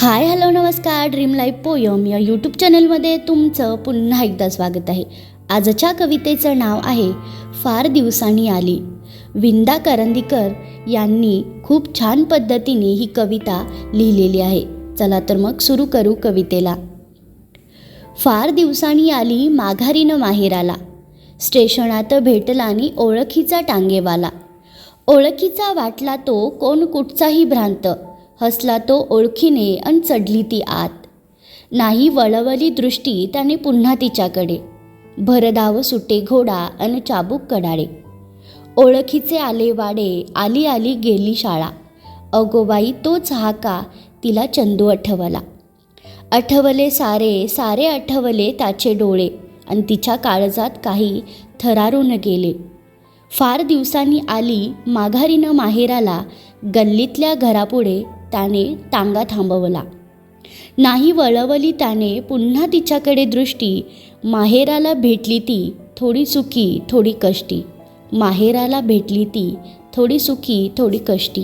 हाय hello नमस्कार dream life poem या YouTube चॅनलमध्ये तुमचं पुन्हा एकदा स्वागत आहे. आजच्या कवितेचं नाव आहे फार दिवसांनी आली. विंदा करंदीकर यांनी खूप छान पद्धतीने ही कविता लिहिलेली आहे. चला तर मग सुरू करू कवितेला. फार दिवसांनी आली माघारीनं माहेराला. स्टेशनात भेटला आणि ओळखीचा टांगेवाला. ओळखीचा वाटला तो कोण कुठचाही भ्रांत. हसला तो ओळखीने अन चढली ती आत. नाही वळवली दृष्टी त्याने पुन्हा तिच्याकडे. भरधाव सुटे घोडा अन चाबूक कडाळे ओळखीचे आले वाडे आली आली गेली शाळा. अगोबाई तोच हाका तिला चंदू आठवला. आठवले सारे सारे आठवले त्याचे डोळे. आणि तिच्या काळजात काही थरारून गेले. फार दिवसांनी आली माघारीनं माहेराला गल्लीतल्या घरापुढे त्याने टांगा थांबवला. नाही वळवली त्याने पुन्हा तिच्याकडे दृष्टी. माहेराला भेटली ती थोडी सुखी थोडी कष्टी. माहेराला भेटली ती थोडी सुखी थोडी कष्टी.